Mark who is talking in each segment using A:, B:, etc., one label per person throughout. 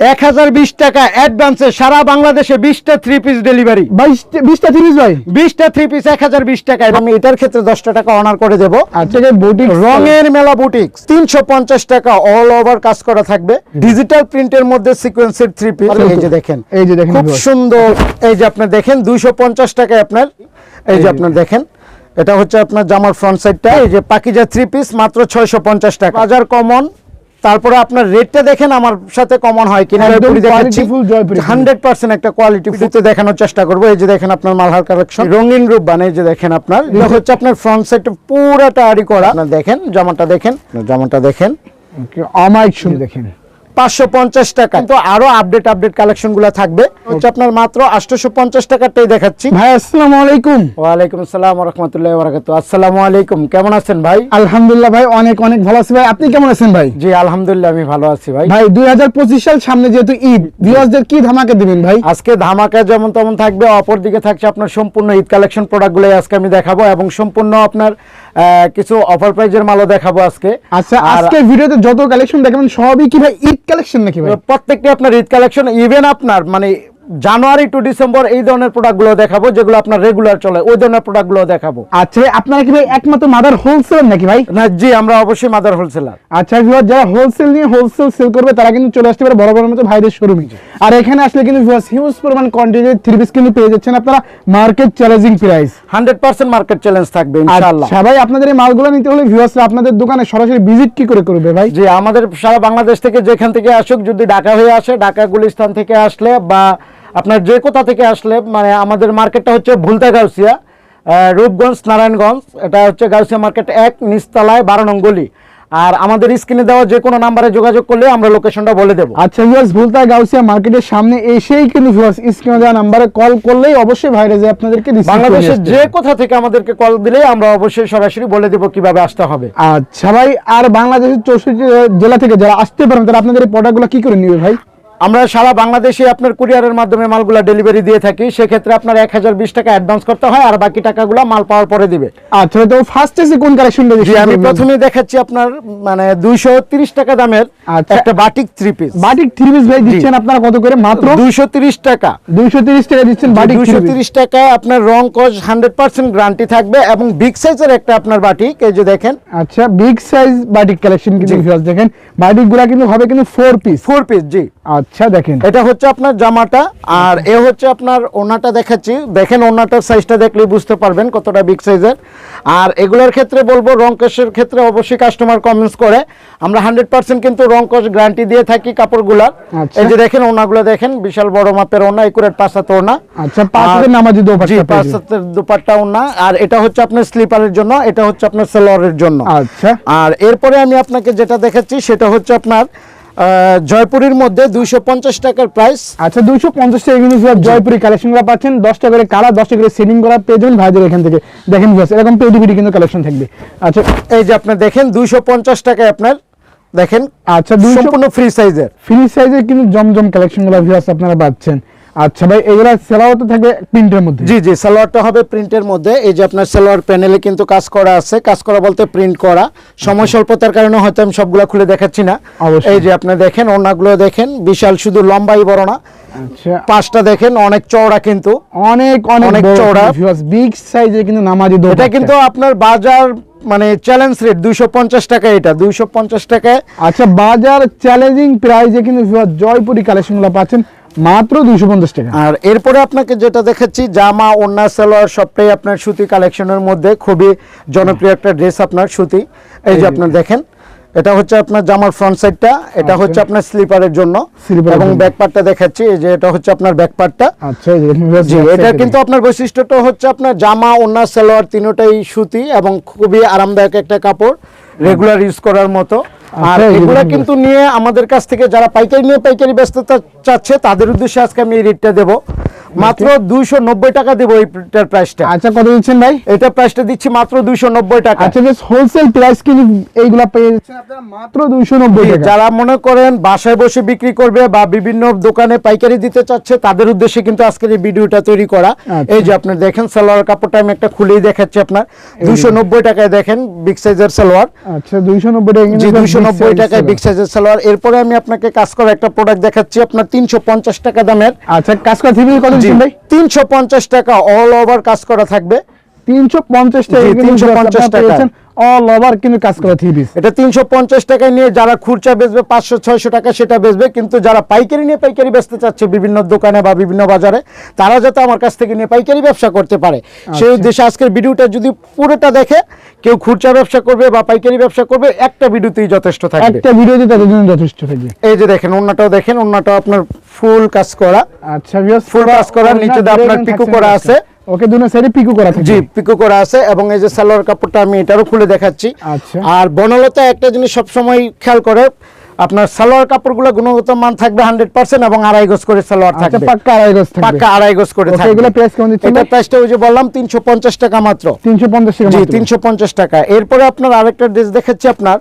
A: এক হাজার বিশ টাকা অ্যাডভান্সে সারা বাংলাদেশে বিশটা থ্রি পিস ডেলিভারি
B: বিশটা তিরিশ ভাই।
A: বিশটা থ্রি পিস এক হাজার বিশ টাকা আমি এটার ক্ষেত্রে দশটা টাকা অনার করে দেবো। রঙের মেলা বুটিক তিনশো পঞ্চাশ টাকা অল ওভার কাজ করা থাকবে। ডিজিটাল প্রিন্টের মধ্যে সিকোয়েন্সের থ্রি পিস এই যে দেখেন।
B: এই যে দেখেন
A: খুব সুন্দর। এই যে আপনি দেখেন দুইশো পঞ্চাশ টাকায় আপনার। এই যে আপনার দেখেন এটা হচ্ছে আপনার জামার ফ্রন্ট সাইডটা এই যে পাকিজা থ্রি পিস মাত্র ছয়শো পঞ্চাশ টাকা। বাজার কমন তারপরে আপনার রেটটা দেখেন আমার সাথে কমন হয় কিনা। হান্ড্রেড পার্সেন্ট একটা কোয়ালিটি ফুটে দেখানোর চেষ্টা করব। এই যে দেখেন আপনার মালহার কালেকশন রঙিন রূপ বানাই যে দেখেন আপনার। এটা হচ্ছে আপনার ফ্রন্ট সাইড পুরাটা আড়ি করা। আপনার দেখেন জামাটা দেখেন জামাটা দেখেন।
B: আমায় শুনে দেখেন।
A: পাঁচশো পঞ্চাশ টাকা কিন্তু আরও আপডেট আপডেট কালেকশনগুলো থাকবে। হচ্ছে আপনার মাত্র আটশোশো পঞ্চাশ দেখাচ্ছি।
B: ভাই আসসালামু আলাইকুম।
A: ওয়ালাইকুম আসসালাম রহমতুল্লাহ বরাকাতু আসসালামু আলাইকুম কেমন আছেন ভাই?
B: আলহামদুলিল্লাহ ভাই অনেক অনেক ভালো আছি ভাই। আপনি কেমন আছেন ভাই?
A: জি আলহামদুলিল্লাহ আমি ভালো আছি ভাই।
B: ভাই দুই হাজার পঁচিশ সাল সামনে যেহেতু ঈদ ভিউয়ার্সদের কি ধামাকে দিবেন ভাই?
A: আজকে ধামাকা যেমন তেমন থাকবে অপর দিকে থাকছে আপনার সম্পূর্ণ ঈদ কালেকশন প্রোডাক্টগুলোই আজকে আমি দেখাবো এবং সম্পূর্ণ আপনার কিছু অফার প্রাইজের মালও দেখাবো আজকে।
B: আচ্ছা আজকে ভিডিওতে যত কালেকশন দেখাবেন সবই কি ভাই ঈদ কালেকশন নাকি ভাই?
A: প্রত্যেকটা আপনার ঈদ কালেকশন ইভেন আপনার মানে জানুয়ারি টু ডিসেম্বর এই ধরনের প্রোডাক্টগুলো দেখাবো যেগুলো আপনার রেগুলার চলে ওই ধরনের প্রোডাক্টগুলো দেখাবো।
B: আচ্ছা আপনারা কি ভাই একমাত্র মাদার হোলসেল নাকি ভাই?
A: না জি আমরা অবশ্যই মাদার হোলসেলার
B: আচ্ছা ভিউয়ার যারা হোলসেল নিয়ে হোলসেল সেল করবে তারা কিন্তু চলে আসতে পারে বড় বড় মতো ভাইদের শোরুমে আর এখানে আসলে কিন্তু ভিউয়ার্স হিউজ পরিমাণ কোয়ান্টিটির থ্রি পিস কিন্তু পেয়ে যাচ্ছেন আপনারা market challenging price
A: hundred percent market challenge থাকবে ইনশাআল্লাহ।
B: আচ্ছা ভাই আপনাদের এই মালগুলো নিতে হলে ভিউয়ার্সরা আপনাদের দোকানে সরাসরি ভিজিট কি করে করবে ভাই?
A: জি আমাদের সারা বাংলাদেশ থেকে যেখান থেকে আসুক যদি ঢাকা হয়ে আসে ঢাকা গুলিস্তান থেকে আসলে বা আপনার যে কোথা থেকে আসলে মানে আমাদের মার্কেটটা হচ্ছে ভুলতা গাউসিয়া রূপগঞ্জ নারায়ণগঞ্জ এটা হচ্ছে গাউসিয়া মার্কেট এক নিচতলায় বারো নং গলি। আর আমাদের স্ক্রিনে দেওয়া যে কোনো নাম্বারে যোগাযোগ করলে আমরা লোকেশনটা বলে দেবো।
B: আচ্ছা ভিউয়ার্স ভুলতা গাউসিয়া মার্কেটের সামনে এসেই কিন্তু ভিউয়ার্স স্ক্রিনে দেওয়া নাম্বারে কল করলেই অবশ্যই ভাইরা যে আপনাদেরকে
A: বাংলাদেশের যে কোথা থেকে আমাদেরকে কল দিলে আমরা অবশ্যই সরাসরি বলে দেবো কীভাবে আসতে হবে।
B: আচ্ছা ভাই আর বাংলাদেশের চৌষট্টি জেলা থেকে যারা আসতে পারেন তারা আপনাদের এই প্রোডাক্টগুলো কি করে নিবে ভাই?
A: আমরা সারা বাংলাদেশে আপনার কুরিয়ারের মাধ্যমে মালগুলা ডেলিভারি দিয়ে থাকি সেক্ষেত্রে আপনার এক হাজার বিশ টাকা অ্যাডভান্স করতে হয় আর বাকি টাকাগুলো মাল পাওয়ার পরে দিবে।
B: আচ্ছা তো ফার্স্ট এসে কোন কালেকশনটা
A: জি আমি প্রথমে দেখাচ্ছি আপনার মানে দুইশো তিরিশ টাকা দামের
B: আচ্ছা।
A: একটা batik three piece
B: batik three piece ভাই দিচ্ছেন আপনারা কত করে? মাত্র?
A: দুইশো তিরিশ টাকা।
B: দুইশো তিরিশ টাকা দিচ্ছেন বাটিক
A: দুইশো তিরিশ টাকা আপনার রং কজ হান্ড্রেড পার্সেন্ট গ্যারান্টি থাকবে এবং বিগ সাইজের একটা আপনার বাটিক এই যে দেখেন।
B: আচ্ছা বিগ সাইজ বাটিক কালেকশন কিন্তু দেখেন বাটিকগুলা কিন্তু হবে কিন্তু ফোর পিস
A: ফোর পিস জি।
B: আচ্ছা দেখেন।
A: এটা হচ্ছে আপনার জামাটা আর এ হচ্ছে আপনার ওনাটা দেখাচ্ছি। দেখেন ওনাটার সাইজটা দেখলেই বুঝতে পারবেন কতটা বিগ সাইজের আর এগুলোর ক্ষেত্রে বলব রংকশের ক্ষেত্রে অবশ্যই কাস্টমার কমেন্টস করে। আমরা হান্ড্রেড পার্সেন্ট কিন্তু রংকশ গ্যারান্টি দিয়ে থাকি কাপড়গুলার।
B: আচ্ছা।
A: এই যে দেখেন ওনাগুলো দেখেন বিশাল বড় মাপের ওনা একুরেট পাঁচাতে ওনা।
B: আচ্ছা পাঁচ হাজার
A: আর-
B: নামাজি দোপাট্টা পেয়ে
A: পাঁচ হাতের দুপাট্টা ওনা আর এটা হচ্ছে আপনার স্লিপারের জন্য এটা হচ্ছে আপনার সেলোয়ারের জন্য।
B: আচ্ছা।
A: আর এরপরে আমি আপনাকে যেটা দেখাচ্ছি সেটা হচ্ছে আপনার জয়পুরের মধ্যে দুইশো পঞ্চাশ টাকার প্রাইস
B: আচ্ছা দুইশো পঞ্চাশ টাকা কিন্তু জয়পুরি কালেকশনগুলো পাচ্ছেন। দশটা করে কারা দশটা করে সেলিং করা পেয়ে যাবেন ভাইদের এখান থেকে। দেখেন এরকম পেডি পেডি কিন্তু কালেকশন থাকবে। আচ্ছা
A: এই যে আপনি দেখেন দুইশো পঞ্চাশ টাকায় আপনার দেখেন
B: আচ্ছা
A: সম্পূর্ণ ফ্রি সাইজের
B: ফ্রি সাইজের কিন্তু জমজম কালেকশনগুলো ভিউয়ার্স আপনারা পাচ্ছেন। আচ্ছা ভাই এগুলা তো থাকবে প্রিন্টের মধ্যে?
A: জি জি সালোয়ারটা হবে প্রিন্টের মধ্যে। এই যে আপনার সালোয়ার প্যানেলে কিন্তু কাজ করা আছে। কাজ করা বলতে প্রিন্ট করা। সময় স্বল্পতার কারণে হয়তো আমি সবগুলো খুলে দেখাচ্ছি না। এই যে আপনি দেখেন ওনাগুলো দেখেন বিশাল শুধু লম্বাই বড় না।
B: আচ্ছা।
A: পাঁচটা দেখেন অনেক চওড়া কিন্তু।
B: অনেক অনেক
A: চওড়া।
B: বিগ সাইজের কিন্তু নামাজি
A: এটা কিন্তু আপনার বাজার মানে চ্যালেঞ্জ রেট দুইশো পঞ্চাশ টাকা এটা দুইশো পঞ্চাশ টাকায়।
B: আচ্ছা বাজার চ্যালেঞ্জিং প্রাইসে কিন্তু জয়পুরি কালেকশনগুলো পাচ্ছেন। মাত্র দুইশো পঞ্চাশ টাকা।
A: আর এরপরে আপনাকে যেটা দেখাচ্ছি জামা ওন্না সালোয়ার সবটাই আপনার সুতি কালেকশনের মধ্যে। খুবই জনপ্রিয় একটা ড্রেস আপনার সুতি। এই যে আপনার দেখেন এটা হচ্ছে আপনার জামার ফ্রন্ট সাইডটা এটা হচ্ছে আপনার স্লিপারের জন্য। এবং। ব্যাক পার্টটা দেখাচ্ছি এই যে এটা হচ্ছে আপনার ব্যাক পার্টটা
B: আচ্ছা
A: জি এটা কিন্তু আপনার বৈশিষ্ট্যটা হচ্ছে আপনার জামা ওন্না সালোয়ার তিনোটাই সুতি এবং খুবই আরামদায়ক একটা কাপড়। রেগুলার ইউজ করার মতো। আর
B: আচ্ছা,
A: এগুলা কিন্তু নিয়ে আমাদের কাছ থেকে যারা পাইকারি নিয়ে পাইকারি ব্যস্ততা চাচ্ছে তাদের উদ্দেশ্যে আজকে আমি এই রেটটা দেবো। মাত্র দুইশো নব্বই টাকা দেবো এইটার প্রাইসটা
B: আচ্ছা কত দিচ্ছেন ভাই?
A: এটা প্রাইসটা দিচ্ছি মাত্র দুইশো নব্বই টাকা।
B: আচ্ছা যে হোলসেল প্রাইস কিন্তু এইগুলা পেয়ে যাচ্ছেন আপনারা মাত্র দুইশো নব্বই
A: জি,
B: টাকা।
A: যারা মনে করেন বাসায় বসে বিক্রি করবে বা বিভিন্ন দোকানে পাইকারি দিতে চাচ্ছে তাদের উদ্দেশ্যে কিন্তু আজকের এই ভিডিওটা তৈরি করা।
B: আচ্ছা।
A: এই যে আপনি দেখেন সালোয়ার কাপড়টা আমি একটা খুলেই দেখাচ্ছি আপনার। দুইশো নব্বই টাকায় দেখেন বিগ সাইজের সালোয়ার।
B: আচ্ছা দুইশো নব্বই টাকা
A: জি
B: big
A: দুইশো নব্বই
B: size
A: টাকায় বিগ সাইজের সালোয়ার। এরপরে আমি আপনাকে কাজ করা একটা প্রোডাক্ট দেখাচ্ছি আপনার তিনশো পঞ্চাশ টাকা দামের।
B: আচ্ছা কাজ করা থ্রি কত ভাই
A: তিনশো পঞ্চাশ টাকা অল ওভার কাজ করা থাকবে।
B: তিনশো পঞ্চাশ টাকা
A: জি,
B: কিন্তু
A: 350
B: আপনারা
A: টাকা।
B: অল ওভার কিন্তু কাজ করা থ্রি পিস
A: এটা তিনশো পঞ্চাশ টাকায় নিয়ে যারা খুচরা বেচবে পাঁচশো ছয়শো টাকা সেটা বেচবে কিন্তু যারা পাইকারি নিয়ে পাইকারি বেচতে চাচ্ছে বিভিন্ন দোকানে বা বিভিন্ন বাজারে তারা যাতে আমার কাছ থেকে নিয়ে পাইকারি ব্যবসা করতে পারে। সেই উদ্দেশ্যে আজকের ভিডিওটা যদি পুরোটা দেখে কেউ খুচরা ব্যবসা করবে বা পাইকারি ব্যবসা করবে একটা ভিডিওতেই যথেষ্ট থাকবে।
B: একটা ভিডিওতে তাদের জন্য যথেষ্ট থাকবে।
A: এই যে দেখেন অন্যটাও দেখেন অন্যটাও আপনার ফুল কাজ করা।
B: আচ্ছা
A: Full কাজ করা, নিচে আপনার পিকো করা আছে।
B: ওকে দুনো সাইডে পিকো করা থাকবে
A: জি পিকো করা আছে এবং এই যে সালোয়ার কাপড়টা আমি এটারও খুলে দেখাচ্ছি।
B: আচ্ছা।
A: আর বনলতা একটা জিনিস সবসময় খেয়াল করে আপনার সালোয়ার কাপড়গুলো গুণগত মান থাকবে হান্ড্রেড পার্সেন্ট এবং আড়াই গজ করে সালোয়ার
B: আচ্ছা
A: থাকবে।
B: পাক্কা আড়াই গজ থাকবে।
A: পাক্কা আড়াই গজ করে থাকবে।
B: এগুলো price কেমন দিচ্ছেন
A: এটা প্রাইসটা ওই যে বললাম তিনশো পঞ্চাশ টাকা মাত্র।
B: তিনশো পঞ্চাশ টাকা
A: জি
B: মাত্র।
A: তিনশো পঞ্চাশ টাকা। এরপরে আপনার আরেকটা ড্রেস দেখাচ্ছি আপনার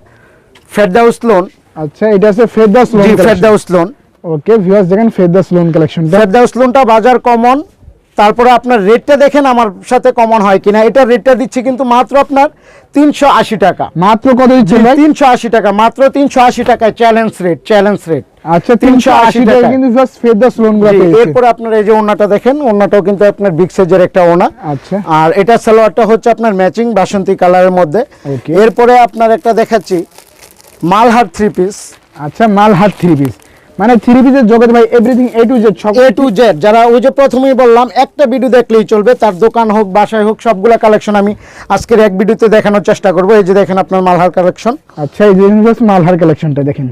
A: ফেরদাউস লোন
B: আচ্ছা এটা আছে ফেরদাস লোন
A: জি ফেরদাউস লোন
B: ওকে ভিউয়ার্স দেখেন ফেরদাস লোন কালেকশনটা
A: ফেরদাউস লোনটা বাজার কমন তারপরে আপনার রেটটা দেখেন আমার সাথে কমন হয় কিনা। এটা রেটটা দিচ্ছি কিন্তু মাত্র আপনার তিনশো আশি টাকা।
B: মাত্র কত দিচ্ছেন ভাই?
A: তিনশো আশি টাকা মাত্র তিনশো আশি টাকায় চ্যালেঞ্জ রেট চ্যালেঞ্জ রেট
B: আচ্ছা তিনশো আশি টাকা। কিন্তু
A: এরপরে আপনার এই যে ওনাটা দেখেন ওনাটাও কিন্তু আপনার বিগ সাইজের একটা ওনা
B: আচ্ছা।
A: আর এটা সালোয়ারটা হচ্ছে আপনার ম্যাচিং বাসন্তী কালারের মধ্যে। এরপরে আপনার একটা দেখাচ্ছি মালহার থ্রি পিস
B: আচ্ছা মালহাট থ্রি পিস মানে থ্রি পিসের জগৎ ভাই এভরিথিং এ টু জেড সব
A: এ টু জেড যারা ওই যে প্রথমেই বললাম একটা ভিডিও দেখলেই চলবে তার দোকান হোক বাসায় হোক সবগুলা কালেকশন আমি আজকের এক ভিডিওতে দেখানোর চেষ্টা করব। এই যে দেখেন আপনার মালহার কালেকশন
B: আচ্ছা এই যে মালহার কালেকশনটা দেখেন।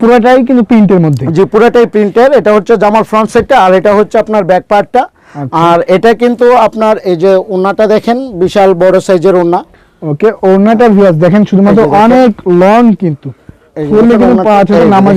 B: পুরোটাই কিন্তু প্রিন্টের মধ্যে।
A: জি পুরোটাই প্রিন্টের এটা হচ্ছে জামার ফ্রন্ট সাইডটা আর এটা হচ্ছে আপনার ব্যাক পার্টটা
B: আচ্ছা।
A: আর এটা কিন্তু আপনার এই যে ওনাটা দেখেন বিশাল বড় সাইজের ওনা
B: ওকে ওড়নাটা ভিউয়ার্স দেখেন শুধুমাত্র। অনেক লং কিন্তু। ফুললি কিন্তু নামাজ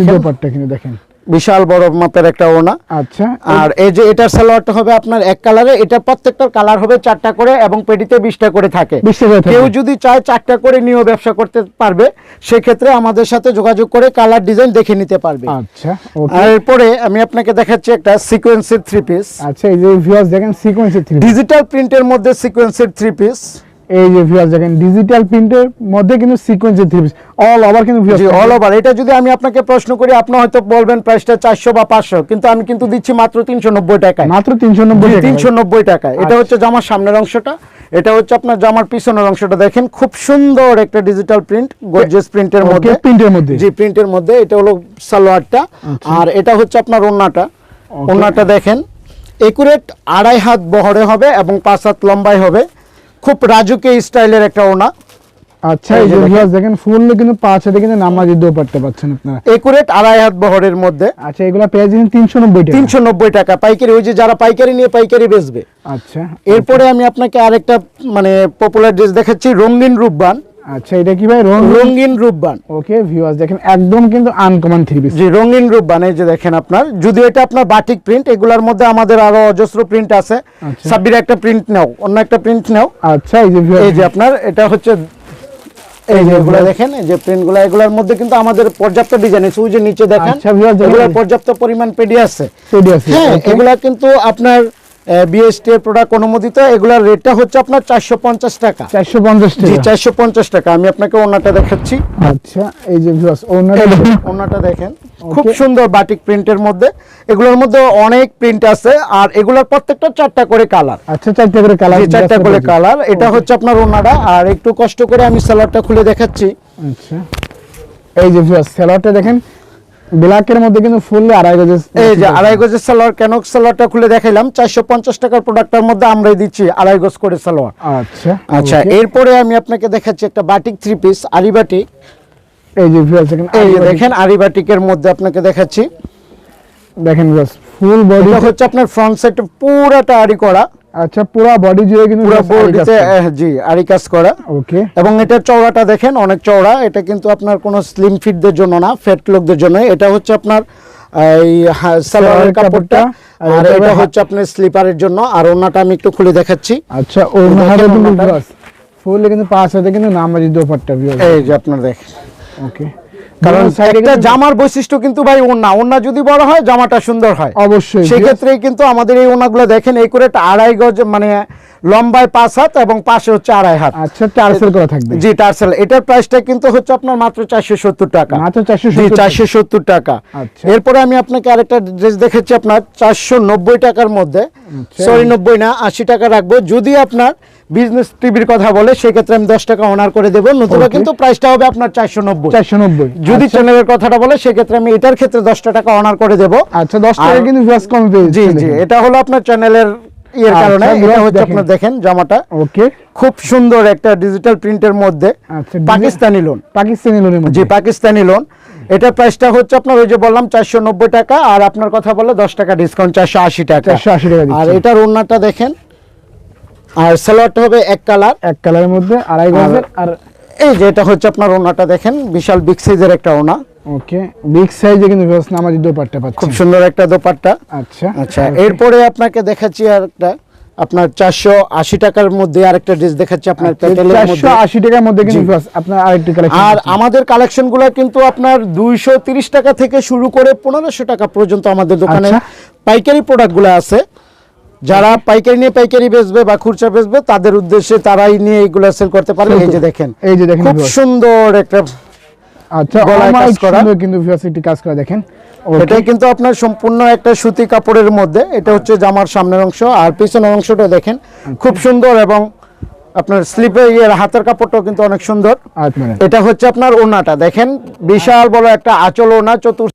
A: দেখেন বিশাল বড় মাপের একটা ওনা
B: আচ্ছা
A: আর এই যে এটার সালোয়ারটা হবে আপনার এক কালারে এটা প্রত্যেকটার কালার হবে চারটা করে এবং পেটিতে বিশটা করে থাকে।
B: 20টা করে থাকে।
A: কেউ যদি চায় চারটা করে নিয়েও ব্যবসা করতে পারবে সেক্ষেত্রে আমাদের সাথে যোগাযোগ করে কালার ডিজাইন দেখে নিতে পারবে।
B: আচ্ছা
A: আর এরপরে আমি আপনাকে দেখাচ্ছি একটা সিকোয়েন্সের থ্রি পিস
B: আচ্ছা এই যে ভিউয়ার্স দেখেন সিকোয়েন্সের থ্রি
A: ডিজিটাল প্রিন্টের মধ্যে সিকোয়েন্সের থ্রি পিস
B: এই যে ভিউয়ার্স দেখেন ডিজিটাল প্রিন্টের মধ্যে কিন্তু সিকোয়েন্সের থ্রি পিস অল ওভার কিন্তু
A: অল ওভার এটা যদি আমি আপনাকে প্রশ্ন করি আপনি হয়তো বলবেন প্রাইসটা চারশো বা পাঁচশো কিন্তু আমি কিন্তু দিচ্ছি মাত্র তিনশো নব্বই টাকায়।
B: মাত্র তিনশো নব্বই টাকা
A: তিনশো নব্বই টাকায়। এটা
B: আচ্ছা।
A: হচ্ছে জামার সামনের অংশটা এটা হচ্ছে আপনার জামার পিছনের অংশটা। দেখেন খুব সুন্দর একটা ডিজিটাল প্রিন্ট গর্জিয়াস প্রিন্টের মধ্যে।
B: প্রিন্টের মধ্যে।
A: জি প্রিন্টের মধ্যে। এটা হলো সালোয়ারটা। আর এটা হচ্ছে আপনার ওন্নাটা ওন্নাটা দেখেন একুরেট আড়াই হাত বহরে হবে এবং পাঁচ হাত লম্বাই হবে। খুব রাজুকে স্টাইলের একটা ওনা
B: আচ্ছা
A: এই যে।
B: ভিউয়ার্স দেখেন। ফুললি কিন্তু পাঁচ হাতে কিন্তু নামাজি দোপাট্টা পাচ্ছেন আপনারা।
A: একুরেট আড়াই হাত বহরের মধ্যে।
B: আচ্ছা এগুলো পেয়ে তিনশো নব্বই টাকা।
A: তিনশো নব্বই টাকা। পাইকারি ওই যে যারা পাইকারি নিয়ে পাইকারি বেচবে।
B: আচ্ছা।
A: এরপরে আমি আপনাকে আরেকটা মানে পপুলার ড্রেস দেখাচ্ছি রঙিন রূপবান।
B: আচ্ছা এটা কি ভাই?
A: রঙিন? রূপবান।
B: ওকে ভিউয়ার্স দেখেন একদম কিন্তু আনকমন থ্রি পিস
A: জি রঙিন রূপবান এই যে দেখেন আপনার। যদি এটা আপনার বাটিক প্রিন্ট এগুলোর মধ্যে আমাদের আরও অজস্র প্রিন্ট আছে।
B: আচ্ছা।
A: সাব্বির একটা প্রিন্ট নাও অন্য একটা প্রিন্ট নাও।
B: আচ্ছা এই যে
A: এই যে আপনার এটা হচ্ছে এই যে এগুলো দেখেন এই যে প্রিন্টগুলো এগুলোর মধ্যে কিন্তু আমাদের পর্যাপ্ত ডিজাইন আছে। ওই যে নিচে দেখেন
B: আচ্ছা, দেখেন।
A: পর্যাপ্ত পরিমাণ পেডি আছে।
B: রেডি আছে
A: হ্যাঁ এগুলা কিন্তু আপনার বিএসটি প্রোডাক্ট অনুমোদিত এগুলার রেটটা হচ্ছে আপনার চারশো পঞ্চাশ টাকা।
B: চারশো পঞ্চাশ
A: জি চারশো পঞ্চাশ টাকা। আমি আপনাকে ওনাটা দেখাচ্ছি।
B: আচ্ছা এই যে ওনাটা দেখেন।
A: ওনাটা দেখেন। খুব সুন্দর বাটিক প্রিন্টের মধ্যে। এগুলোর মধ্যে অনেক প্রিন্ট আছে আর এগুলোর প্রত্যেকটা চারটা করে কালার
B: আচ্ছা চারটা করে কালার
A: চারটা করে কালার এটা হচ্ছে আপনার ওনাটা। আর একটু কষ্ট করে আমি সালোয়ারটা খুলে দেখাচ্ছি।
B: আচ্ছা। এই যে ভিউয়ার্স দেখেন। ব্ল্যাকের মধ্যে কিন্তু ফুললি আড়াই গজের
A: এই যে আড়াই গজের সালোয়ার কেন সালোয়ারটা খুলে দেখাইলাম চারশো পঞ্চাশ টাকার প্রোডাক্টের মধ্যে আমরাই দিচ্ছি আড়াই গজ করে সালোয়ার।
B: আচ্ছা
A: আচ্ছা এরপরে আমি আপনাকে দেখাচ্ছি একটা বাটিক থ্রি পিস আরিবাটিক
B: এই যে দেখেন
A: এই যে দেখেন আরিবাটিকের মধ্যে আপনাকে দেখাচ্ছি।
B: দেখেন ফুল বডি
A: হচ্ছে আপনার ফ্রন্ট সাইড পুরাটা আরি করা।
B: আচ্ছা পুরো বডি জুড়ে কিন্তু
A: পুরো বডিতে জি আরি কাজ করা।
B: ওকে।
A: এবং এটার চওড়াটা দেখেন অনেক চওড়া। এটা কিন্তু আপনার কোনো স্লিম ফিটদের জন্য না ফ্যাট লোকদের জন্য। এটা হচ্ছে আপনার এই সালোয়ারের কাপড়টা।
B: আর এটা
A: এটা হচ্ছে আপনার স্লিপারের জন্য। আর ওনাটা আমি একটু খুলে দেখাচ্ছি।
B: আচ্ছা হাতে কিন্তু। ভিউয়ার্স কিন্তু পাঁচ হাতে কিন্তু নামাজি দোপাট্টা
A: এই যে আপনার দেখেন।
B: ওকে।
A: কারণ একটা জামার বৈশিষ্ট্য কিন্তু ভাই ওন্না ওন্না যদি বড় হয় জামাটা সুন্দর হয়।
B: অবশ্যই।
A: সেক্ষেত্রে কিন্তু আমাদের এই ওনাগুলো দেখেন এই করে আড়াই গজ মানে লম্বায় পাঁচ হাত এবং পাশে হচ্ছে আড়াই হাত।
B: আচ্ছা টার্সেল করা থাকবে।
A: জি টার্সেল। এটার প্রাইসটা কিন্তু হচ্ছে আপনার মাত্র চারশো সত্তর টাকা।
B: মাত্র চারশো
A: সত্তর টাকা।
B: আচ্ছা।
A: এরপরে আমি আপনাকে আরেকটা ড্রেস দেখেছি আপনার চারশো নব্বই টাকার মধ্যে।
B: আচ্ছা।
A: সরি নব্বই না আশি টাকা রাখব। যদি আপনার বিজনেস টিভির কথা বলে সেক্ষেত্রে আমি দশ টাকা অনার করে দেবো। নতুবা. কিন্তু প্রাইসটা হবে আপনার চারশো নব্বই।
B: চারশো নব্বই।
A: যদি চ্যানেলের কথাটা বলে সেক্ষেত্রে আমি এটার ক্ষেত্রে দশটা টাকা অনার করে দেবো।
B: আচ্ছা দশ টাকা কিন্তু কম
A: জি জি এটা হলো আপনার চ্যানেলের ইয়ের
B: আচ্ছা,
A: কারণে। এটা হচ্ছে। আপনার দেখেন জামাটা।
B: ওকে
A: খুব সুন্দর একটা ডিজিটাল প্রিন্টের মধ্যে
B: আচ্ছা
A: পাকিস্তানি লোন
B: পাকিস্তানি লোনের
A: জি পাকিস্তানি লোন এটার প্রাইসটা হচ্ছে আপনার ওই যে বললাম চারশো নব্বই টাকা আর আপনার কথা বলে দশ টাকা ডিসকাউন্ট চারশো আশি টাকা।
B: 480 টাকা
A: আর এটার ওড়নাটা দেখেন। আর সালোয়ারটা হবে এক কালার।
B: এক কালারের মধ্যে আড়াই গজের আর
A: এই যে এটা হচ্ছে আপনার ওনাটা দেখেন বিশাল বিগ সাইজের একটা ওনা।
B: ওকে বিগ সাইজে কিন্তু ভিউয়ার্স নামাজি দোপাট্টা
A: খুব সুন্দর একটা দোপাট্টা।
B: আচ্ছা
A: আচ্ছা এরপরে আপনাকে দেখাচ্ছি আর একটা আপনার চারশো আশি টাকার মধ্যে আরেকটা ড্রেস দেখাচ্ছি আপনার প্যাটেলের
B: চারশো
A: মধ্যে।
B: আশি টাকার মধ্যে কিন্তু আপনার আরেকটি কালেকশন
A: আর আমাদের কালেকশনগুলো কিন্তু আপনার দুইশো তিরিশ টাকা থেকে শুরু করে পনেরোশো টাকা পর্যন্ত আমাদের দোকানে
B: আচ্ছা।
A: পাইকারি প্রোডাক্টগুলো আছে। যারা পাইকারি নিয়ে পাইকারি বেচবে বা খুচরা বেচবে তাদের উদ্দেশ্যে তারাই নিয়ে এইগুলো সেল করতে পারে এই যে দেখেন
B: এই যে দেখেন
A: খুব সুন্দর একটা
B: আচ্ছা
A: গলায় কাজ করা।
B: কিন্তু ভিউয়ার্স একটি কাজ করা দেখেন।
A: এটা কিন্তু আপনার সম্পূর্ণ একটা সুতি কাপড়ের মধ্যে। এটা হচ্ছে জামার সামনের অংশ আর পিছনের অংশটা দেখেন খুব সুন্দর এবং আপনার স্লিপে ইয়ের হাতের কাপড়টাও কিন্তু অনেক সুন্দর। এটা হচ্ছে আপনার ওনাটা দেখেন বিশাল বড় একটা আঁচল ওনা চতুর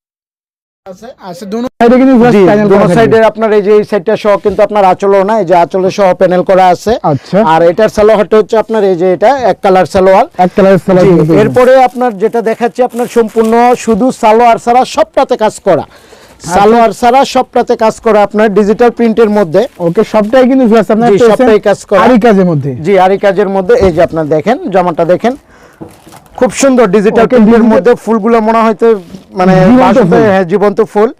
A: আপনার এই যে এই সাইডটা সহ কিন্তু আপনার আঁচলও না এই যে আঁচলে সহ প্যানেল করা আছে।
B: আচ্ছা।
A: আর এটার সালোয়ারটা হচ্ছে আপনার এই যে এটা এক কালার সালোয়ার।
B: এক কালারের সালোয়ার
A: জি,
B: কিন্তু পেয়ে যাবেন।
A: এরপরে আপনার যেটা দেখাচ্ছি আপনার সম্পূর্ণ শুধু সালোয়ার ছাড়া সবটাতে কাজ করা। সালোয়ার ছাড়া সবটাতে কাজ করা আপনার ডিজিটাল প্রিন্টের মধ্যে।
B: ওকে সবটাই কিন্তু viewers আপনার
A: সবটাই কাজ করা।
B: আরই কাজের মধ্যে।
A: জি আরি কাজের মধ্যে। এই যে আপনার দেখেন জামাটা দেখেন। খুব সুন্দর ডিজিটাল প্রিন্টের মধ্যে। ফুলগুলো মনে হয়তো মানে
B: জীবন্ত ফুল।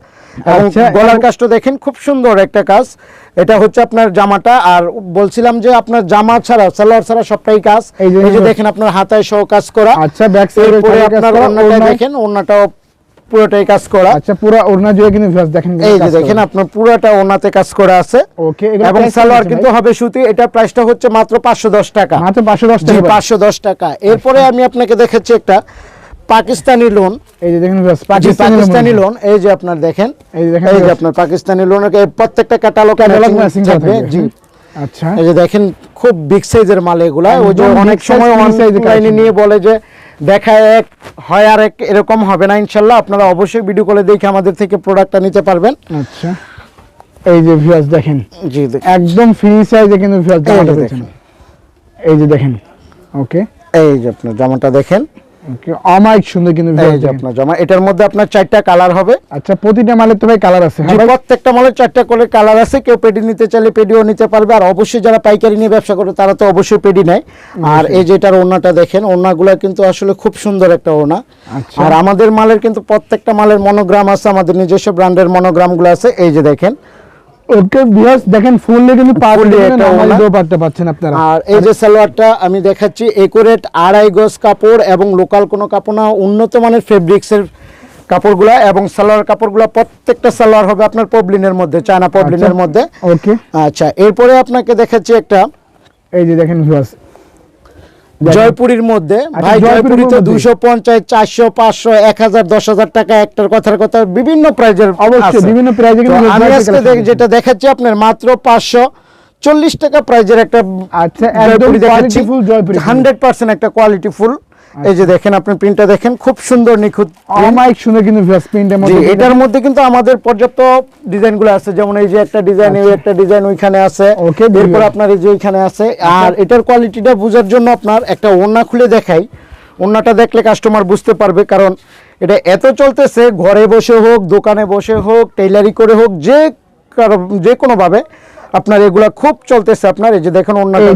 A: হ্যাঁ, এবং
B: আচ্ছা,
A: গলার কাজটা দেখেন খুব সুন্দর একটা কাজ। এটা হচ্ছে আপনার জামাটা আর বলছিলাম যে আপনার জামা ছাড়া সালোয়ার ছাড়া সবটাই কাজ।
B: এই যে-
A: দেখেন আপনার হাতায় সহ কাজ করা।
B: আচ্ছা ব্যাক সাইডে
A: আপনার দেখেন পুরোটাই কাজ করা।
B: আচ্ছা পুরো ওড়না জুড়ে কিন্তু দেখেন
A: এই যে দেখেন আপনার পুরোটা ওড়নাতে কাজ করা আছে।
B: ওকে
A: এবং সালোয়ার কিন্তু হবে সুতি এটা প্রাইসটা হচ্ছে মাত্র পাঁচশো দশ টাকা।
B: মাত্র পাঁচশো দশ
A: জি
B: টাকা
A: পাঁচশো দশ টাকা। এরপরে আমি আপনাকে দেখাচ্ছি একটা পাকিস্তানি লোন
B: এই যে দেখেন
A: পাকিস্তানি লোন এই যে আপনার দেখেন
B: এই যে দেখেন
A: এই যে আপনার পাকিস্তানি লোন প্রত্যেকটা ক্যাটালগ
B: matching করা
A: থাকবে। জি।
B: আচ্ছা।
A: এই যে দেখেন খুব বিগ সাইজের মাল এগুলা। ওই যে অনেক সময় অনলাইনে নিয়ে বলে যে দেখায় এক হয় আর এক এরকম হবে না ইনশাল্লাহ। আপনারা অবশ্যই ভিডিও কলে দেখে আমাদের থেকে প্রোডাক্টটা নিতে পারবেন।
B: আচ্ছা। এই যে ভিউয়ার্স দেখেন।
A: জি দেখেন।
B: একদম ফ্রি সাইজে কিন্তু ভিউয়ার্স জামাটা
A: দেখেন।
B: এই যে দেখেন। ওকে
A: এই যে আপনার জামাটা দেখেন।
B: সুন্দর কিন্তু।
A: আপনার জামা এটার মধ্যে আপনার চারটা কালার হবে।
B: আচ্ছা প্রতিটা মালের তো ভাই কালার আছে। হ্যাঁ?
A: প্রত্যেকটা মালের চারটা করে কালার আছে। কেউ পেডি নিতে চাইলে পেডিও নিতে পারবে। আর অবশ্যই যারা পাইকারি নিয়ে ব্যবসা করে তারা তো অবশ্যই পেডি নেয়। আর এই যেটার ওড়নাটা দেখেন ওড়নাগুলো কিন্তু আসলে খুব সুন্দর একটা ওড়না।
B: আচ্ছা।
A: আর আমাদের মালের কিন্তু প্রত্যেকটা মালের মনোগ্রাম আছে। আমাদের নিজস্ব ব্র্যান্ডের মনোগ্রামগুলো আছে। এই যে দেখেন
B: ওকে ভিউয়ার্স দেখেন ফুললে কিন্তু দিনের
A: একটা
B: নামাজ পারতে পাচ্ছেন আপনারা।
A: আর এই যে সালোয়ারটা আমি দেখাচ্ছি একুরেট আড়াই গজ কাপড় এবং লোকাল কোনো কাপড় না উন্নত মানের ফেব্রিক্সের কাপড়গুলা এবং সালোয়ার কাপড়গুলা প্রত্যেকটা সালোয়ার হবে আপনার পবলিনের মধ্যে চায়না পবলিনের মধ্যে।
B: ওকে।
A: আচ্ছা এরপরে আপনাকে দেখাচ্ছি একটা
B: এই যে দেখেন ভিউয়ার্স
A: জয়পুরীর মধ্যে।
B: আচ্ছা,
A: ভাই জয়পুরি তো। দুশো পঞ্চাশ চারশো পাঁচশো এক হাজার দশ হাজার টাকা একটার কথার কথা বিভিন্ন প্রাইজের
B: অবশ্যই, বিভিন্ন প্রাইজের
A: আমি আজকে। যেটা দেখাচ্ছি আপনার মাত্র পাঁচশো চল্লিশ টাকা প্রাইজের একটা
B: আচ্ছা একদম quality full Jaipuri.
A: Hundred percent একটা কোয়ালিটি ফুল এই যে দেখেন আপনি প্রিন্টটা দেখেন খুব সুন্দর নিখুঁত।
B: অমাইক সুন্দর কিন্তু প্রিন্টের মধ্যে
A: এটার মধ্যে কিন্তু আমাদের পর্যাপ্ত ডিজাইনগুলো আছে। যেমন এই যে একটা ডিজাইন এই একটা ডিজাইন ওইখানে আছে।
B: আচ্ছা। Okay,
A: এরপর আপনার এই যে ওইখানে আছে। আর এটার কোয়ালিটিটা বোঝার জন্য আপনার একটা ওড়না খুলে দেখাই। ওড়নাটা দেখলে কাস্টমার বুঝতে পারবে কারণ এটা এত চলতেছে ঘরে বসে হোক দোকানে বসে হোক টেইলারি করে হোক যে কারও যে কোনোভাবে। আপনার এগুলা খুব চলতেছে আপনার এই যে দেখেন অন্যটা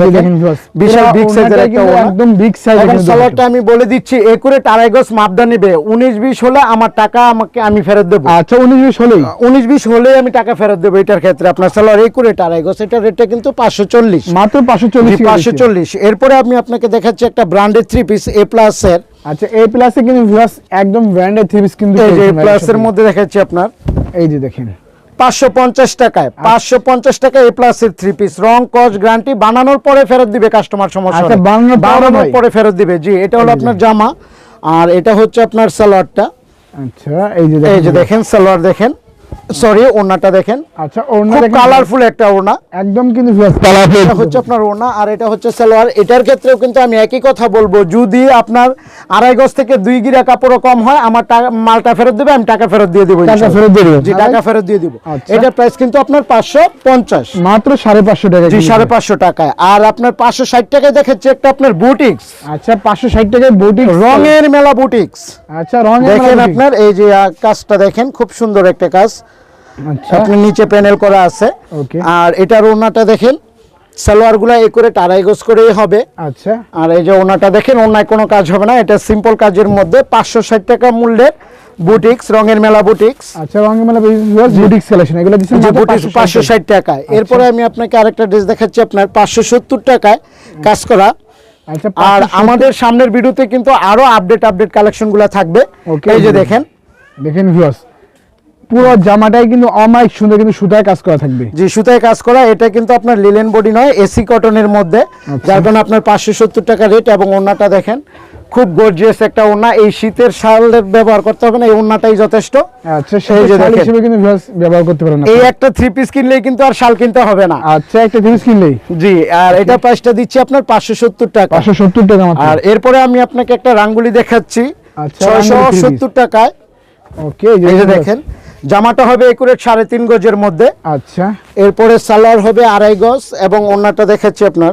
A: বিশাল বিগ সাইজের একটা
B: একদম বিগ
A: এবং সালোয়ারটা আমি বলে দিচ্ছি একুরেট আড়াই গজ মাপদা নিবে। উনিশ বিশ হলে আমার টাকা আমাকে আমি ফেরত দেবো।
B: আচ্ছা উনিশ বিশ হলেই?
A: উনিশ বিশ হলে আমি টাকা ফেরত দেবো এটার ক্ষেত্রে। আপনার সালোয়ার একুরেট আড়াই গজ এটার রেটটা কিন্তু পাঁচশো চল্লিশ।
B: মাত্র পাঁচশো চল্লিশ
A: পাঁচশো চল্লিশ। এরপরে আমি আপনাকে দেখাচ্ছি একটা branded three piece A plus এর।
B: আচ্ছা এই প্লাসে কিন্তু ভিউয়ার্স একদম ব্র্যান্ডেড থ্রি পিস কিন্তু এ
A: প্লাস এর মধ্যে দেখাচ্ছি আপনার।
B: এই যে দেখেন।
A: পাঁচশো পঞ্চাশ টাকায় পাঁচশো পঞ্চাশ টাকা এ প্লাস এর থ্রি পিস রং কস গ্যারান্টি বানানোর পরে ফেরত দিবে কাস্টমার সমস্যা
B: আচ্ছা, বানানোর পরে
A: ফেরত দিবে জি এটা হলো আপনার জামা। আর এটা হচ্ছে আপনার সালোয়ারটা।
B: আচ্ছা এই যে
A: এই যে
B: দেখেন
A: সালোয়ার দেখেন। সরি ওড়নাটা দেখেন।
B: আচ্ছা ওড়না দেখেন।
A: কালারফুল একটা ওড়না।
B: একদম কিন্তু কালারফুল
A: হচ্ছে আপনার ওড়না আর এটা হচ্ছে সালোয়ার। এটার ক্ষেত্রেও কিন্তু আমি একই কথা বলব যদি আপনার আড়াই গজ থেকে দুই গিরা কাপড়ও কম হয় আমার মালটা ফেরত দেবে আমি টাকা ফেরত দিয়ে দেবো
B: টাকা ফেরত দিয়ে
A: জি
B: হ্যাঁ
A: টাকা ফেরত দিয়ে দিব।
B: আচ্ছা।
A: এটার প্রাইস কিন্তু আপনার পাঁচশো পঞ্চাশ।
B: মাত্র সাড়ে পাঁচশো টাকা
A: জি সাড়ে পাঁচশো টাকায়। আর আপনার পাঁচশো ষাট টাকায় দেখাচ্ছে একটা আপনার বুটিক্স।
B: আচ্ছা পাঁচশো ষাট টাকায় বুটিক
A: রঙের মেলা বুটিক্স।
B: আচ্ছা রঙের
A: দেখেন আপনার এই যে কাজটা দেখেন খুব সুন্দর একটা কাজ।
B: আচ্ছা
A: আপনার নিচে প্যানেল করা আছে। আর এটার ওনাটা দেখেন সালোয়ারগুলা এ করে আড়াই গোজ করেই হবে।
B: আচ্ছা।
A: আর এই যে ওনাটা দেখেন ওনায় কোনো কাজ হবে না এটা সিম্পল কাজের মধ্যে পাঁচশো ষাট টাকা মূল্যের বুটিক্স রঙের মেলা বুটিক্স
B: আচ্ছা রঙের মেলা বুটিক কালেকশন এগুলো দিচ্ছেন
A: বুটিক্স পাঁচশো
B: 560
A: ষাট টাকায়। এরপরে আমি আপনাকে আরেকটা ড্রেস দেখাচ্ছি আপনার পাঁচশো সত্তর টাকায় কাজ করা।
B: আচ্ছা
A: আর আমাদের সামনের ভিডিওতে কিন্তু আরও আপডেট আপডেট কালেকশনগুলা থাকবে। এই যে দেখেন।
B: দেখেন ভিউয়ার্স পুরো জামাটাই কিন্তু অমাইক সুন্দর কিন্তু সুতায় কাজ করা থাকবে।
A: যে সুতায় কাজ করা এটা কিন্তু আপনার লিলেন বডি নয় এসি কটনের মধ্যে।
B: আচ্ছা।
A: যার কারণে আপনার পাঁচশো সত্তর টাকা রেট এবং ওড়নাটা দেখেন খুব গর্জিয়াস একটা ওড়না এই শীতের শালের ব্যবহার করতে হবে না এই ওড়নাটাই যথেষ্ট।
B: আচ্ছা
A: এই
B: সেই
A: যে
B: শাল হিসেবে কিন্তু ব্যবহার করতে পারেন
A: এই একটা থ্রি পিস কিনলেই কিন্তু আর শাল কিনতে হবে না।
B: আচ্ছা একটা জিনিস কিনলেই?
A: জি আর এটা প্রাইসটা দিচ্ছি আপনার পাঁচশো সত্তর টাকা।
B: পাঁচশো সত্তর টাকা মাত্র।
A: আর এরপরে আমি আপনাকে একটা রাঙ্গুলি দেখাচ্ছি।
B: আচ্ছা,
A: সত্তর টাকায়।
B: ওকে
A: এই যে দেখেন। জামাটা হবে একুরেট সাড়ে তিন গজের মধ্যে।
B: আচ্ছা।
A: এরপরে সালোয়ার হবে আড়াই গজ এবং ওড়নাটা দেখাচ্ছি আপনার।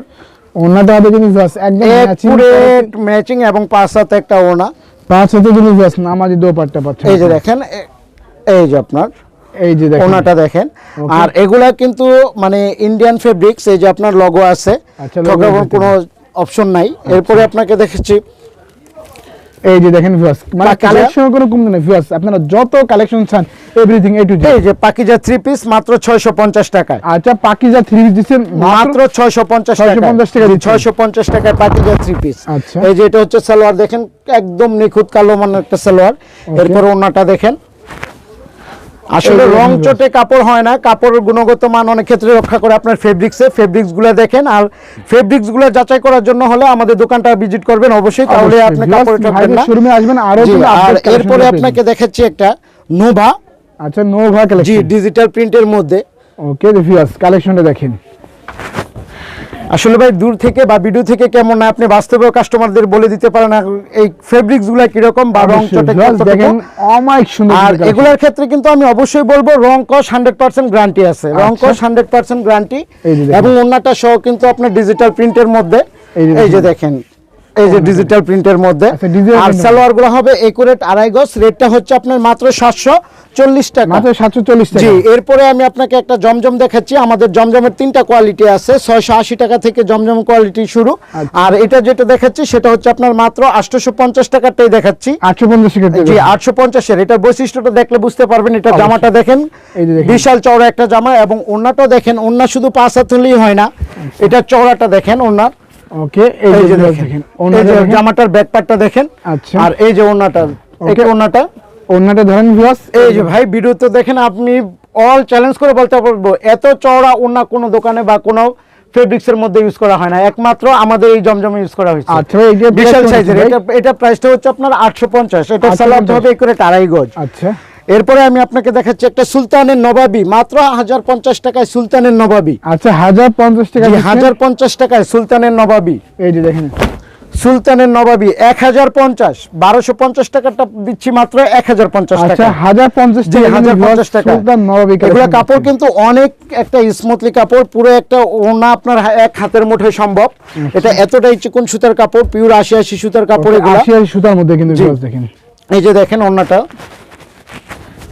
B: ওনাটা হবে কিন্তু ম্যাচিং
A: একুরেট ম্যাচিং এবং পাঁচ হাতে একটা ওড়না
B: পাঁচ হাতে কিন্তু ভিউয়ার্স নামাজি দোপাট্টা পাচ্ছেন
A: এই যে দেখেন এই যে আপনার।
B: এই যে দেখেন।
A: ওনাটা দেখেন। আর এগুলা কিন্তু মানে ইন্ডিয়ান ফেব্রিক্স এই যে আপনার লগো আছে।
B: আচ্ছা, আছে।
A: কোনো অপশন নাই। এরপরে আপনাকে দেখেছি
B: এই যে দেখেন ভিউয়ার্স মানে। কালেকশন কোনো কমতি নেই ভিউয়ার্স আপনারা যত কালেকশন চান এভরিথিং এ টু জেড
A: এই যে পাকিজা থ্রি পিস মাত্র ছয়শো পঞ্চাশ টাকায়
B: আচ্ছা পাকিজা থ্রি দিচ্ছেন
A: মাত্র ছয়শো পঞ্চাশ টাকা
B: 650 টাকা দিচ্ছেন।
A: ছয়শো পঞ্চাশ টাকায় পাকিজা থ্রি পিস
B: আচ্ছা।
A: এই যে এটা হচ্ছে সালোয়ার দেখেন একদম নিখুঁত কালো মানের একটা সালোয়ার এরপর ওনাটা দেখেন আসলে রং চটে কাপড় হয় না কাপড়ের গুণগত মান অনেক ক্ষেত্রে রক্ষা করে আপনার ফেব্রিক্সে ফেব্রিক্সগুলো দেখেন আর ফেব্রিক্সগুলো যাচাই করার জন্য হলে আমাদের দোকানটা ভিজিট করবেন অবশ্যই তাহলে। আপনি কাপড় ঠকবেন না
B: শোরুমে আসবেন আর
A: এরপরে আপনাকে দেখাচ্ছি একটা নোভা
B: আচ্ছা নোভা কালেকশন জি
A: ডিজিটাল প্রিন্টের মধ্যে।
B: ওকে ভিউয়ার্স কালেকশনটা দেখেন।
A: আসলে ভাই দূর থেকে বা ভিডিও থেকে কেমন না আপনি বাস্তবেও কাস্টমারদের বলে দিতে পারেন এই ফেব্রিক্সগুলা কীরকম বা রং
B: দেখেন অমায়িক সুন্দর
A: আর এগুলোর ক্ষেত্রে কিন্তু আমি অবশ্যই বলব রং কস হান্ড্রেড পার্সেন্ট গ্যারান্টি আছে রং। কস হান্ড্রেড পার্সেন্ট গ্যারান্টি। এবং অন্যটা সহ কিন্তু আপনার ডিজিটাল প্রিন্টের মধ্যে
B: এই যে দেখেন।
A: এই যে ডিজিটাল প্রিন্টের মধ্যে।
B: আচ্ছা,
A: আর সালোয়ারগুলো হবে একুরেট আড়াই গজ রেটটা হচ্ছে আপনার মাত্র সাতশো চল্লিশ টাকা।
B: মাত্র সাতশো চল্লিশ
A: জি এরপরে আমি আপনাকে একটা জমজম দেখাচ্ছি। আমাদের জমজমের তিনটা কোয়ালিটি আছে ছয়শো আশি টাকা থেকে জমজম কোয়ালিটি শুরু।
B: আচ্ছা।
A: আর এটা যেটা দেখাচ্ছি সেটা হচ্ছে আপনার মাত্র আটশোশো পঞ্চাশ টাকারটাই দেখাচ্ছি।
B: আটশো পঞ্চাশ
A: জি আটশো পঞ্চাশের। বৈশিষ্ট্যটা দেখলে বুঝতে পারবেন এটা জামাটা দেখেন। বিশাল চওড়া একটা জামা এবং ওড়নাটাও দেখেন ওড়না শুধু পাঁচ হাত হলেই হয় না। এটা চওড়াটা দেখেন ওড়নার
B: ওকে এই
A: এই
B: যে
A: যে দেখেন যে জামাটার ব্যাক পার্টটা দেখেন
B: আচ্ছা।
A: আর এই যে ওড়নাটা এটা ওড়নাটা।
B: ওনাটা ধরেন ভিউয়ার্স
A: এই যে ভাই ভিডিওতে দেখেন আপনি অল চ্যালেঞ্জ করে বলতে পারব এত চওড়া অন্য কোনো দোকানে বা কোনো ফেব্রিক্স এর মধ্যে ইউজ করা হয় না একমাত্র আমাদের এই জমজমে ইউজ করা হয়েছে।
B: আচ্ছা ভাই, এটা
A: বিশাল সাইজের এটা এটা প্রাইসটা হচ্ছে আপনার আটশো পঞ্চাশ এটা
B: 850
A: সালাদ হবে করে আড়াই গজ।
B: আচ্ছা।
A: এরপরে আমি আপনাকে দেখাচ্ছি একটা সুলতানের নবাবি মাত্র হাজার পঞ্চাশ টাকায় সুলতানের নবাবি।
B: আচ্ছা হাজার পঞ্চাশ টাকা
A: হাজার পঞ্চাশ টাকায় সুলতানের নবাবি।
B: এই যে দেখেন।
A: সুলতানের নবাবি এক হাজার পঞ্চাশ বারোশো পঞ্চাশ টাকাটা দিচ্ছি মাত্র এক হাজার পঞ্চাশ
B: আচ্ছা
A: টাকা
B: হাজার পঞ্চাশ টাকা।
A: হাজার পঞ্চাশ টাকা এগুলো কাপড় কিন্তু অনেক একটা স্মুথলি কাপড় পুরো একটা ওনা আপনার এক হাতের মুঠে সম্ভব। এটা এতটাই চিকন সুতার কাপড় পিওর আশি আশি সুতার কাপড় এগুলো।
B: আশি আশি সুতার মধ্যে কিন্তু দেখেন।
A: এই যে দেখেন ওনাটা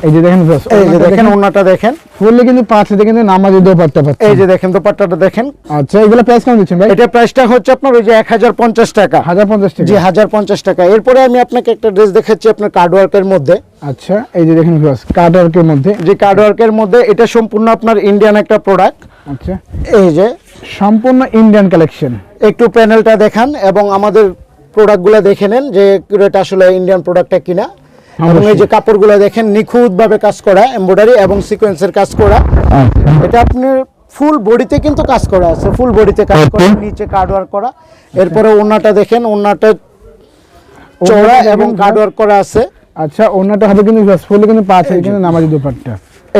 B: এই যে দেখেন
A: এই যে দেখেন ওনাটা দেখেন।
B: ফুললি কিন্তু পাঁচ হাতে কিন্তু নামাজি দোপাট্টা পাচ্ছে
A: এই যে দেখেন দোপাট্টাটা দেখেন।
B: আচ্ছা এগুলো প্রাইস কেমন দিচ্ছেন ভাই?
A: এটা প্রাইসটা হচ্ছে আপনার ওই যে এক হাজার পঞ্চাশ টাকা।
B: হাজার পঞ্চাশ টাকা।
A: জি হাজার পঞ্চাশ টাকা। এরপরে আমি আপনাকে একটা ড্রেস দেখাচ্ছি আপনার কার্ড ওয়ার্কের মধ্যে।
B: আচ্ছা এই যে দেখেন ভিউয়ার্স কাট ওয়ার্কের মধ্যে।
A: যে কার্ড ওয়ার্কের মধ্যে। এটা সম্পূর্ণ আপনার ইন্ডিয়ান একটা প্রোডাক্ট
B: আচ্ছা।
A: এই যে।
B: সম্পূর্ণ ইন্ডিয়ান কালেকশন
A: একটু প্যানেলটা দেখান এবং আমাদের প্রোডাক্টগুলো দেখে নেন যে এটা আসলে ইন্ডিয়ান প্রোডাক্টটা কিনা। এবং এই যে কাপড়গুলো দেখেন নিখুঁতভাবে কাজ করা এমব্রয়ডারি এবং সিকোয়েন্সের কাজ করা।
B: আচ্ছা।
A: এটা আপনার ফুল বডিতে কিন্তু কাজ করা আছে। ফুল বডিতে কাজ করা নিচে কার্ড ওয়ার্ক করা। এরপরে ওনাটা দেখেন ওনাটা চওড়া এবং কার্ড ওয়ার্ক করা আছে।
B: আচ্ছা ওনাটা হবে কিন্তু ফুললি কিন্তু পাঁচ হাতে কিন্তু নামাজি দোপাট্টা।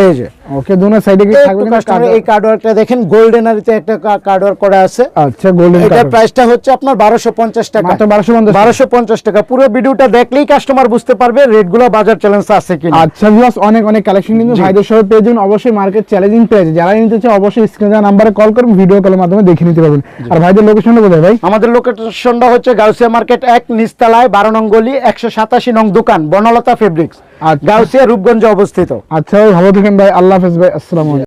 A: এই যে।
B: ওকে দুনো সাইডে কি থাকবে
A: কাস্টমার এই
B: card-
A: কার্ড ওয়ার্কটা দেখেন গোল্ডেনারিতে একটা কার্ড ওয়ার্ক করা আছে।
B: আচ্ছা গোল্ডেন
A: এটার প্রাইসটা হচ্ছে আপনার বারোশো পঞ্চাশ টাকা।
B: মাত্র বারোশো পঞ্চাশ
A: বারোশো পঞ্চাশ টাকা। পুরো ভিডিওটা দেখলেই কাস্টমার বুঝতে পারবে রেটগুলো বাজার চ্যালেঞ্জ আছে কিনা।
B: আচ্ছা ভিউয়ার্স অনেক অনেক কালেকশন কিন্তু ভাইদের পেয়ে যাবেন। অবশ্যই মার্কেট চ্যালেঞ্জিং পেয়েছে যারা নিতে চায় অবশ্যই স্ক্রিনে নাম্বারে কল করুন ভিডিও কলের মাধ্যমে দেখে নিতে পারবেন। আর ভাইদের লোকেশনটা কোথায় ভাই?
A: আমাদের লোকেশনটা হচ্ছে গাউসিয়া মার্কেট এক নিস্তালায় বারো নং গলি একশো সাতাশি নং দোকান বনলতা ফেব্রিক্স
B: আচ্ছা।
A: গাউসিয়া রূপগঞ্জে অবস্থিত।
B: আচ্ছা ভাই ভালো থাকেন ভাই। আল্লাহ হাফেজ ভাই আসসালামু